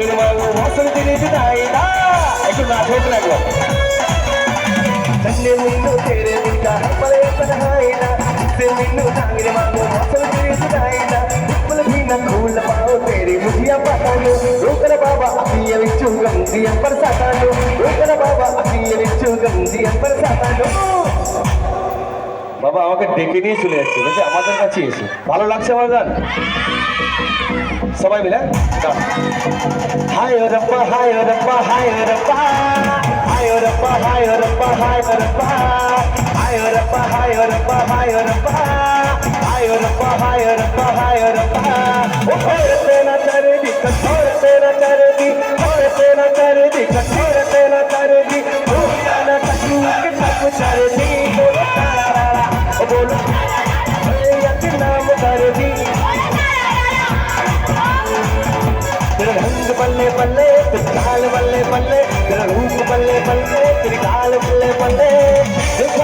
ఇరువవు మోసం తెలిసి నాయనా ఇక్కడ నా చూపినాడు తల్లి ముందు తేరే ఇంకా పలయపన ఆయన నిన్ను తాగిన మాకు మోసం తెలిసి నాయన ఉప్పుల భీన కూళ్ళ పావు తేరి ముఖ్య పటాలు రూకల బాబా అసీయ విచ్చు గంజి ఎప్పటి సాతాను రూకల బాబా అసీయ విచ్చు గంజి ఎప్పటి సాతాను বাবা আমাকে ডেকে নিয়ে চলে যাচ্ছে বলছে আমাদের কাছে এসে ভালো লাগছে আমার গান সবাই মিলে হায় ও হায় হায় ও রব্বা হায় ও রব্বা হায় ও রব্বা হায় ও রব্বা হায় ও রব্বা হায় ও রব্বা হায় ও রব্বা হায় ও হায় ও রব্বা হায় ও রব্বা না করে দি না করে দি बल्ले बल्ले तेरी गाल बल्ले बल्ले तेरा रूप बल्ले बल्ले तेरी गाल बल्ले बल्ले।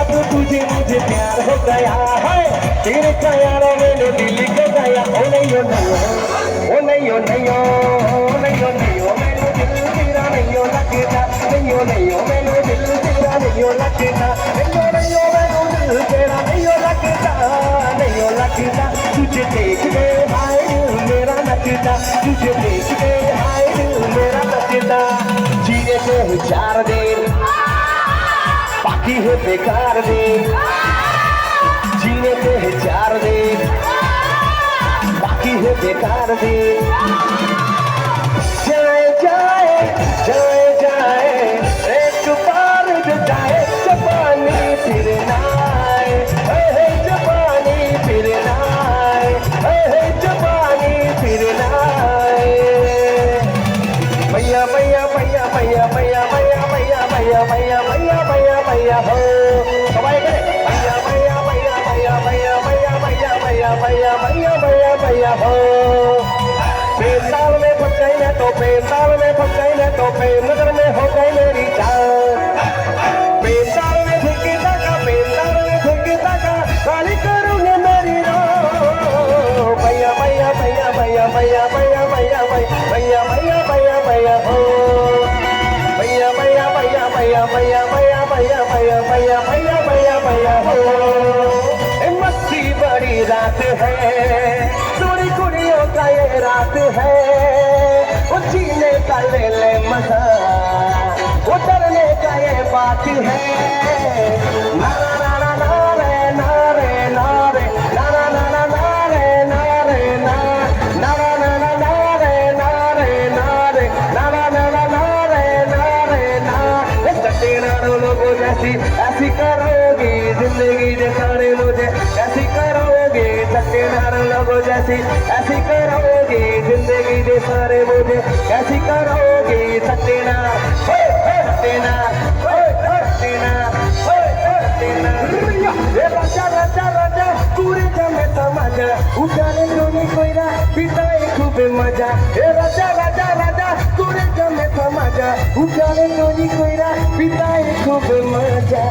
तो तुझे मुझे प्यार हो गया है तेरे ख्यालों में दिल को गया ओ नहीं ओ नहीं ओ नहीं ओ नहीं ओ नहीं ओ नहीं ओ दिल तेरा नहीं ओ लगता नहीं ओ नहीं ओ दिल तेरा नहीं ओ लगता नहीं ओ नहीं ओ दिल तेरा नहीं ओ लगता नहीं ओ लगता तुझे देख के दिल मेरा नचता तुझे देख के चार दिन बाकी है बेकार दे। जीने के है चार दे। बाकी है बेकार दे। जाए जाए जाए। फंस गई मैं तो मैं तो प्रेम नगर में हो गई मेरी जान बेताल में फेंकी बेताल में फेंकी तका गाली मेरी रो मैया मैया मैया मैया मैया मैया मैया मैया मैया मैया मैया हो मैया मैया मैया मैया मैया मैया मैया मैया मैया मैया मैया मैया हो मस्ती बड़ी रात है सोनी कुड़ियों का ये रात है निकाले ले मज़ा उतरने का ये बाकी है नारे नारे नारे नारे नारे नारे नारे नारे नारे नारे नारे सटे नारों जैसी ऐसी करोगी ज़िंदगी जैसे ऐसी करोगे सटे ऐसी करोगी ज़िंदगी के सारे मुझे कैसी करोगे सत्यना सत्यना सत्यना सत्यना राजा राजा राजा पूरे जमे समाजा उजाने जोनी कोईरा बिताए खूब मजा ए राजा राजा राजा पूरे जमे समाजा उजाने जोनी कोईरा बिताए खूब मजा